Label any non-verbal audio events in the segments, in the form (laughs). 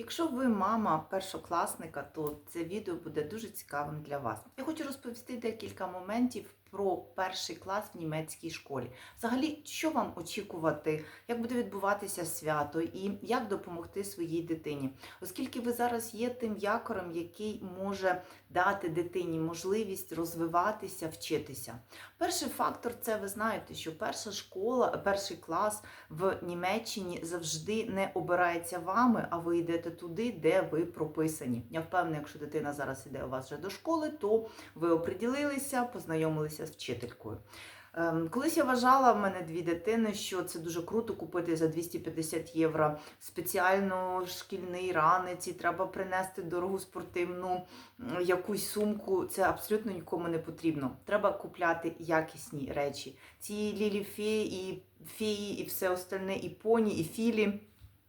Якщо ви мама першокласника, то це відео буде дуже цікавим для вас. Я хочу розповісти декілька моментів про перший клас в німецькій школі. Взагалі, що вам очікувати, як буде відбуватися свято і як допомогти своїй дитині, оскільки ви зараз є тим якорем, який може дати дитині можливість розвиватися, вчитися. Перший фактор це ви знаєте, що перша школа, перший клас в Німеччині завжди не обирається вами, а ви йдете туди, де ви прописані. Я впевнена, якщо дитина зараз іде у вас вже до школи, то ви оприділилися, познайомилися з вчителькою. Ем, Колись я вважала в мене дві дитини, що це дуже круто купити за 250 євро спеціально шкільний ранець, і треба принести дорогу спортивну якусь сумку. Це абсолютно нікому не потрібно. Треба купляти якісні речі. Ці лілі феї, і феї, і все остальне, і поні, і філі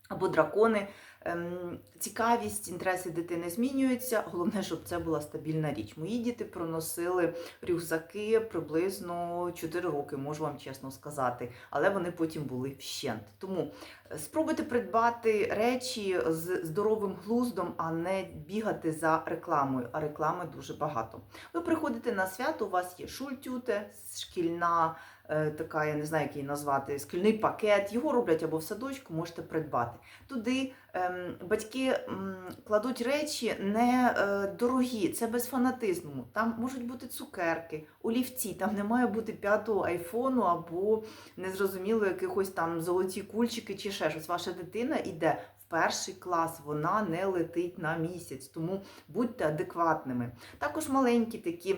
або дракони. Ем, Цікавість, інтереси дитини змінюються. Головне, щоб це була стабільна річ. Мої діти проносили рюкзаки приблизно 4 роки, можу вам чесно сказати, але вони потім були вщент. Тому е, спробуйте придбати речі з здоровим глуздом, а не бігати за рекламою. А реклами дуже багато. Ви приходите на свято, у вас є шультюте, шкільна. е, Така, я не знаю, як її назвати, шкільний пакет. Його роблять або в садочку, можете придбати. Туди батьки кладуть речі не е, дорогі, це без фанатизму. Там можуть бути цукерки, олівці, там не має бути п'ятого айфону або незрозуміло якихось там золоті кульчики чи ще щось. Ваша дитина йде в перший клас, вона не летить на місяць, тому будьте адекватними. Також маленькі такі.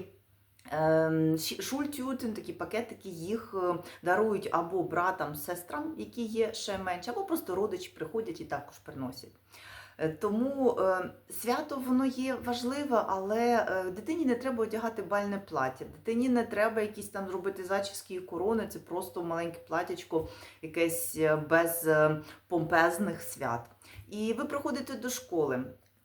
Ем, Шультютин, такі пакетики, їх е, дарують або братам, сестрам, які є ще менше, або просто родичі приходять і також приносять. Е, Тому е, свято воно є важливе, але дитині не треба одягати бальне плаття, дитині не треба якісь там зробити зачіски і корони, це просто маленьке платячко, якесь без помпезних свят. І ви приходите до школи.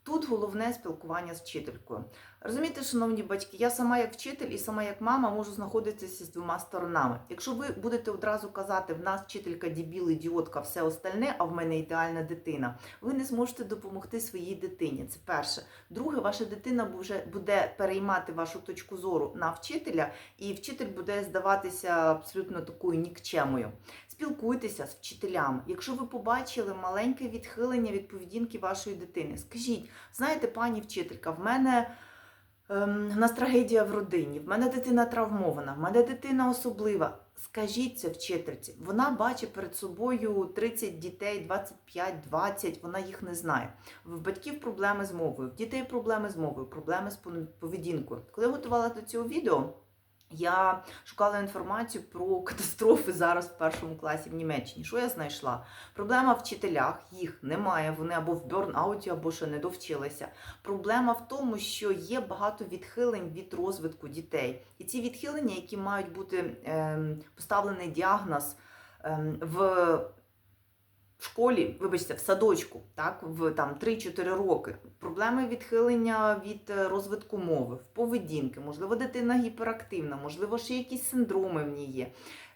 Тут головне спілкування з вчителькою. Розумієте, шановні батьки, я сама як вчитель і сама як мама можу знаходитися з двома сторонами. Якщо ви будете одразу казати, в нас вчителька дібіл, ідіотка, все остальне, а в мене ідеальна дитина, ви не зможете допомогти своїй дитині. Це перше. Друге, ваша дитина вже буде переймати вашу точку зору на вчителя, і вчитель буде здаватися абсолютно такою нікчемою. Спілкуйтеся з вчителями. Якщо ви побачили маленьке відхилення від поведінки вашої дитини, скажіть, знаєте, пані вчителька, в мене. Ем, в нас трагедія в родині, в мене дитина травмована, в мене дитина особлива. Скажіть це вчительці. Вона бачить перед собою 30 дітей, 25, 20, вона їх не знає. В батьків проблеми з мовою, в дітей проблеми з мовою, проблеми з поведінкою. Коли я готувала до цього відео, я шукала інформацію про катастрофи зараз в першому класі в Німеччині. Що я знайшла? Проблема в вчителях, їх немає. Вони або в бёрнауті, або ще не довчилися. Проблема в тому, що є багато відхилень від розвитку дітей. І ці відхилення, які мають бути ем, поставлений діагноз ем, в школі, вибачте, в садочку, так, в там 3-4 роки. Проблеми відхилення від е, розвитку мови, в поведінки, можливо, дитина гіперактивна, можливо, ще якісь синдроми в ній є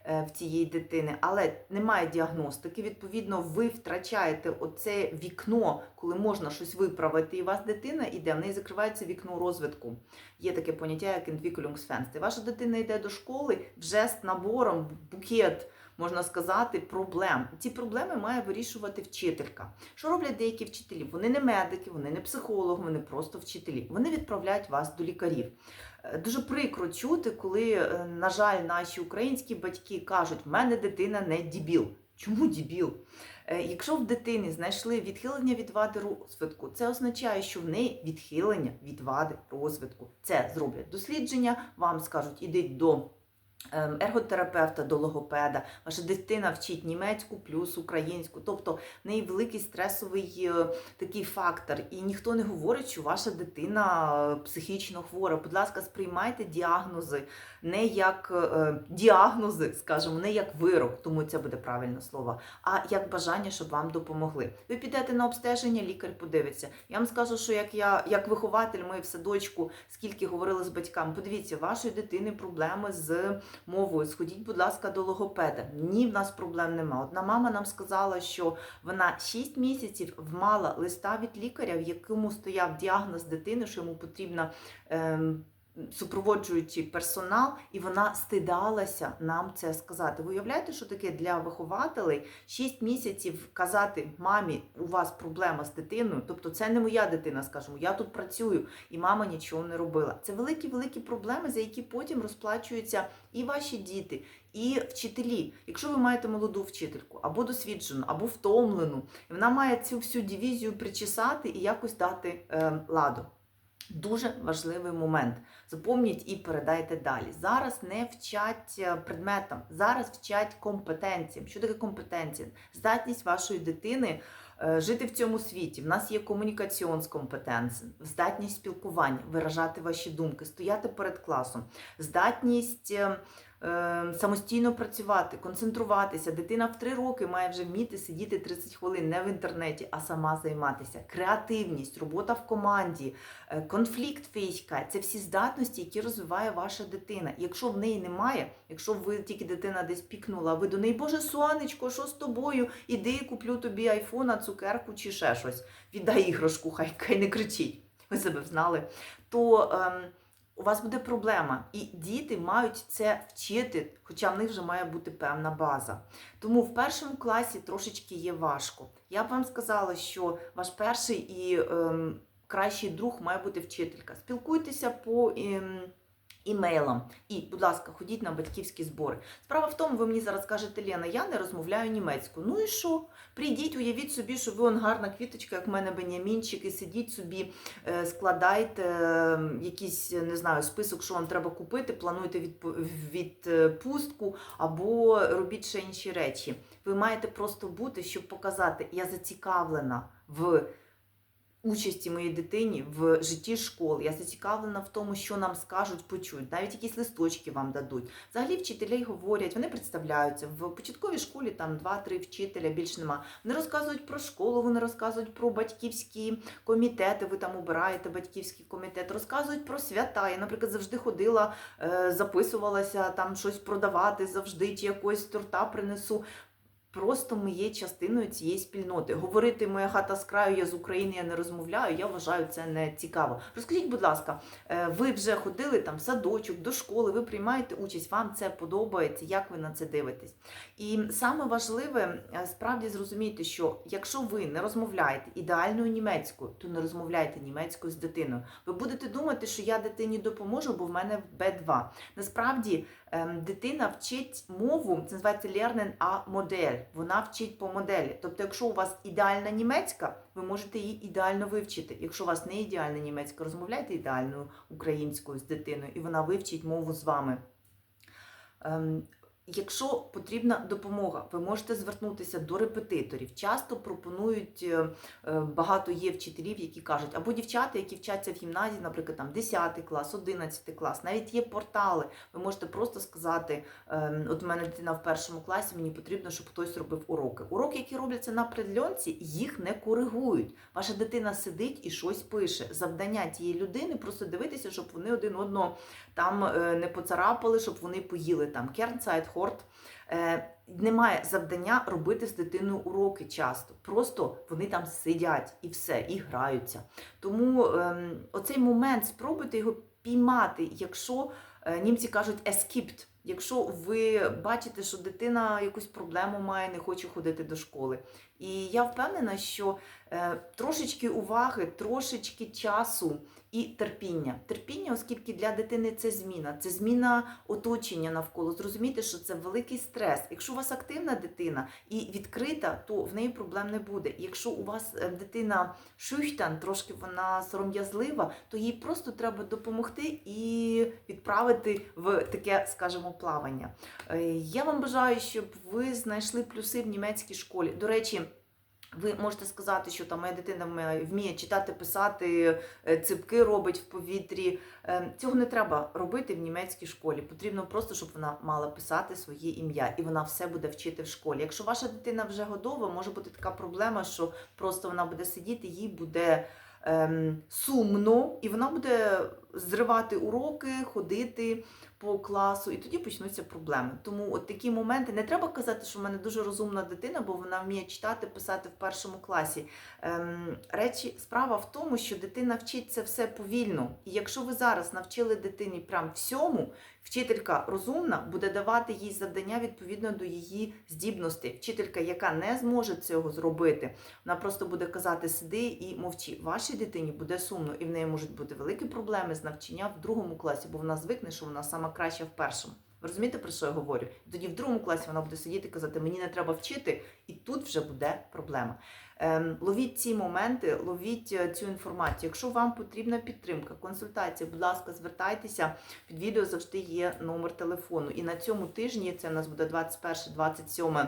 в цієї дитини, але немає діагностики. Відповідно, ви втрачаєте оце вікно, коли можна щось виправити, і у вас дитина йде, в неї закривається вікно розвитку. Є таке поняття, як Entwicklungsfenster. Ваша дитина йде до школи вже з набором, букет. Можна сказати, проблем. Ці проблеми має вирішувати вчителька. Що роблять деякі вчителі? Вони не медики, вони не психологи, вони просто вчителі. Вони відправляють вас до лікарів. Е, Дуже прикро чути, коли, е, на жаль, наші українські батьки кажуть, в мене дитина не дібіл. Чому дібіл? Е, Якщо в дитини знайшли відхилення від вади розвитку, це означає, що в неї відхилення від вади розвитку. Це зроблять дослідження, вам скажуть, ідіть до ерготерапевта, до логопеда. Ваша дитина вчить німецьку плюс українську. Тобто в неї великий стресовий е, такий фактор. І ніхто не говорить, що ваша дитина е, психічно хвора. Будь ласка, сприймайте діагнози не як е, діагнози, скажімо, не як вирок, тому це буде правильне слово, а як бажання, щоб вам допомогли. Ви підете на обстеження, лікар подивиться. Я вам скажу, що як я, як вихователь, ми в садочку, скільки говорили з батьками, подивіться, вашої дитини проблеми з мовою, сходіть, будь ласка, до логопеда. Ні, в нас проблем нема. Одна мама нам сказала, що вона 6 місяців вмала листа від лікаря, в якому стояв діагноз дитини, що йому потрібна. Ем, Супроводжуючий персонал, і вона стидалася нам це сказати. Ви уявляєте, що таке для вихователей 6 місяців казати мамі, у вас проблема з дитиною, тобто це не моя дитина, скажімо, я тут працюю, і мама нічого не робила. Це великі великі проблеми, за які потім розплачуються і ваші діти, і вчителі. Якщо ви маєте молоду вчительку, або досвідчену, або втомлену, вона має цю всю дивізію причесати і якось дати е, ладу. Дуже важливий момент. Запомніть і передайте далі. Зараз не вчать е, предметам, зараз вчать компетенціям. Що таке компетенція? Здатність вашої дитини е, жити в цьому світі. В нас є комунікаціон з компетенція, здатність спілкування, виражати ваші думки, стояти перед класом, здатність. Е, е, Самостійно працювати, концентруватися. Дитина в 3 роки має вже вміти сидіти 30 хвилин не в інтернеті, а сама займатися. Креативність, робота в команді, е, конфлікт фейська це всі здатності, які розвиває ваша дитина. Якщо в неї немає, якщо ви тільки дитина десь пікнула, ви до неї, Боже, сонечко, що з тобою? Іди, куплю тобі айфона, цукерку чи ще щось. Віддай іграшку, хай, хай не кричить. Ви себе взнали. То ем, у вас буде проблема, і діти мають це вчити, хоча в них вже має бути певна база. Тому в першому класі трошечки є важко. Я б вам сказала, що ваш перший і ем, кращий друг має бути вчителька. Спілкуйтеся по. Ем, Імейлом і, будь ласка, ходіть на батьківські збори. Справа в тому, ви мені зараз кажете, Лена, я не розмовляю німецькою. Ну і що? Прийдіть, уявіть собі, що ви он гарна квіточка, як в мене Бенямінчик, і сидіть собі, е, складайте якийсь, не знаю, список, що вам треба купити, плануйте відпустку або робіть ще інші речі. Ви маєте просто бути, щоб показати, я зацікавлена в участі моїй дитині в житті школи. Я зацікавлена в тому, що нам скажуть, почують, навіть якісь листочки вам дадуть. Взагалі вчителі говорять, вони представляються в початковій школі там 2-3 вчителя, більш нема. Вони розказують про школу, вони розказують про батьківські комітети. Ви там обираєте батьківський комітет, розказують про свята. Я, наприклад, завжди ходила, е, записувалася там щось продавати завжди, чи якогось торта принесу. Просто ми є частиною цієї спільноти. Говорити моя хата з краю, я з України, я не розмовляю. Я вважаю це не цікаво. Розкажіть, будь ласка, е, ви вже ходили там в садочок, до школи, ви приймаєте участь, вам це подобається, як ви на це дивитесь? І саме важливе е, справді зрозуміти, що якщо ви не розмовляєте ідеальною німецькою, то не розмовляйте німецькою з дитиною. Ви будете думати, що я дитині допоможу, бо в мене Б2. Насправді дитина вчить мову, це називається Lernen а модель. Вона вчить по моделі. Тобто, якщо у вас ідеальна німецька, ви можете її ідеально вивчити. Якщо у вас не ідеальна німецька, розмовляйте ідеальною українською з дитиною, і вона вивчить мову з вами. Якщо потрібна допомога, ви можете звернутися до репетиторів. Часто пропонують е, е, багато є вчителів, які кажуть, або дівчата, які вчаться в гімназії, наприклад, там 10 клас, 11 клас, навіть є портали. Ви можете просто сказати: ем, от у мене дитина в першому класі, мені потрібно, щоб хтось робив уроки. Уроки, які робляться на предльонці, їх не коригують. Ваша дитина сидить і щось пише. Завдання тієї людини просто дивитися, щоб вони один одного там е, не поцарапали, щоб вони поїли там кернцайт, хорт. Е, Немає завдання робити з дитиною уроки часто. Просто вони там сидять і все, і граються. Тому ем, оцей момент спробуйте його піймати, якщо е, німці кажуть ескіпт. Якщо ви бачите, що дитина якусь проблему має, не хоче ходити до школи. І я впевнена, що е, трошечки уваги, трошечки часу і терпіння. Терпіння, оскільки для дитини це зміна, це зміна оточення навколо. Зрозумійте, що це великий стрес. Якщо у вас активна дитина і відкрита, то в неї проблем не буде. Якщо у вас е, дитина шухтан, трошки вона сором'язлива, то їй просто треба допомогти і відправити в таке, скажімо, плавання. Е, Я вам бажаю, щоб ви знайшли плюси в німецькій школі. До речі. Ви можете сказати, що там моя дитина вміє- читати, писати, е, ципки робить в повітрі. Е, Цього не треба робити в німецькій школі. Потрібно просто, щоб вона мала писати своє ім'я, і вона все буде вчити в школі. Якщо ваша дитина вже готова, може бути така проблема, що просто вона буде сидіти, їй буде ем, сумно, і вона буде зривати уроки, ходити по класу, і тоді почнуться проблеми. Тому от такі моменти не треба казати, що в мене дуже розумна дитина, бо вона вміє читати, писати в першому класі. Ем, речі, справа в тому, що дитина вчить це все повільно. І якщо ви зараз навчили дитині прям всьому, вчителька розумна буде давати їй завдання відповідно до її здібностей. Вчителька, яка не зможе цього зробити, вона просто буде казати сиди і мовчи. Вашій дитині буде сумно, і в неї можуть бути великі проблеми з навчання в другому класі, бо вона звикне, що вона сама краща в першому. Ви розумієте, про що я говорю? Тоді в другому класі вона буде сидіти і казати, мені не треба вчити, і тут вже буде проблема. Ем, ловіть ці моменти, ловіть е, цю інформацію. Якщо вам потрібна підтримка, консультація, будь ласка, звертайтеся. Під відео завжди є номер телефону. І на цьому тижні, це у нас буде 21-27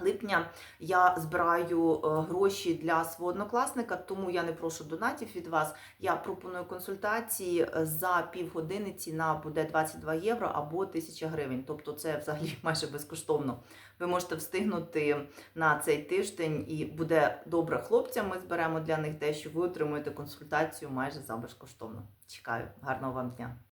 липня, я збираю е, гроші для свого однокласника, тому я не прошу донатів від вас. Я пропоную консультації е, за півгодини. Ціна буде 22 євро або 1000 гривень. Тобто це взагалі (laughs) майже безкоштовно. Ви можете встигнути на цей тиждень, і буде добре хлопцям. Ми зберемо для них дещо. Ви отримуєте консультацію майже за безкоштовно. Чекаю, гарного вам дня!